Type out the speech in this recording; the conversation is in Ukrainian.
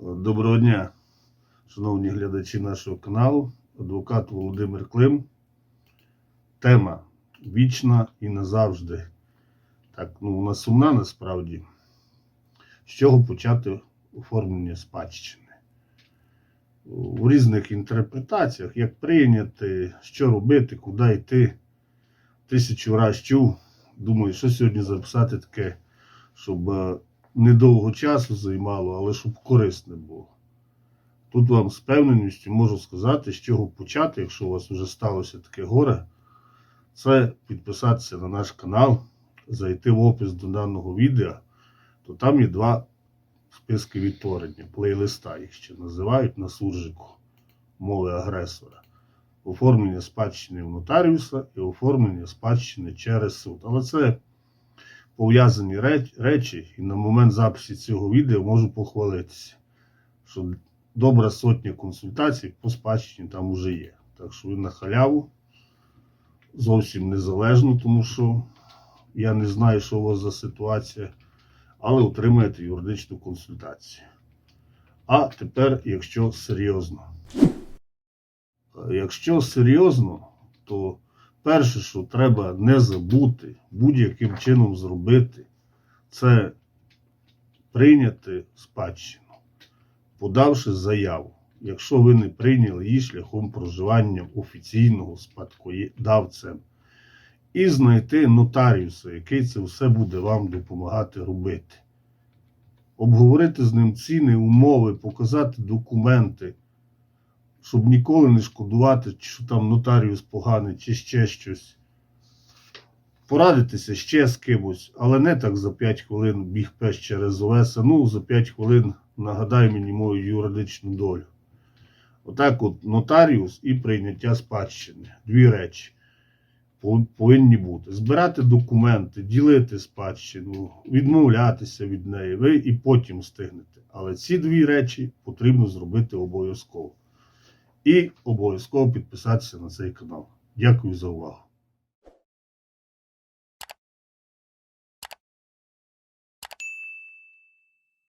Доброго дня, шановні глядачі нашого каналу, адвокат Володимир Клим. Тема вічна і назавжди. Так, ну, вона сумна насправді. З чого почати оформлення спадщини? У різних інтерпретаціях, як прийняти, що робити, куди йти. Тисячу раз чув. Думаю, що сьогодні записати таке, щоб е, недовго часу займало, але щоб корисне було. Тут вам з певненістю можу сказати, з чого почати, якщо у вас вже сталося таке горе, це підписатися на наш канал, зайти в опис до даного відео, то там є два списки відтворення, плейлиста їх ще називають на суржику мови агресора. Оформлення спадщини в нотаріуса і оформлення спадщини через суд. Але це пов'язані речі, і на момент запису цього відео можу похвалитися, що добра сотня консультацій по спадщині там уже є. Так що ви на халяву зовсім незалежно, тому що я не знаю, що у вас за ситуація, але отримаєте юридичну консультацію. А тепер, якщо серйозно. Е, Якщо серйозно, то перше, що треба не забути, будь-яким чином зробити, це прийняти спадщину, подавши заяву. Якщо ви не прийняли її шляхом проживання офіційного спадкодавцем, і знайти нотаріуса, який це все буде вам допомагати робити. Обговорити з ним ціни, умови, показати документи, щоб ніколи не шкодувати, що там нотаріус поганий чи ще щось. Порадитися ще з кимось, але не так за 5 хвилин біг пес через Олеса. Ну, за 5 хвилин нагадай мені мою юридичну долю. Отак от нотаріус і прийняття спадщини. Дві речі повинні бути. Збирати документи, ділити спадщину, відмовлятися від неї. Ви і потім встигнете. Але ці дві речі потрібно зробити обов'язково. І обов'язково підписатися на цей канал. Дякую за увагу.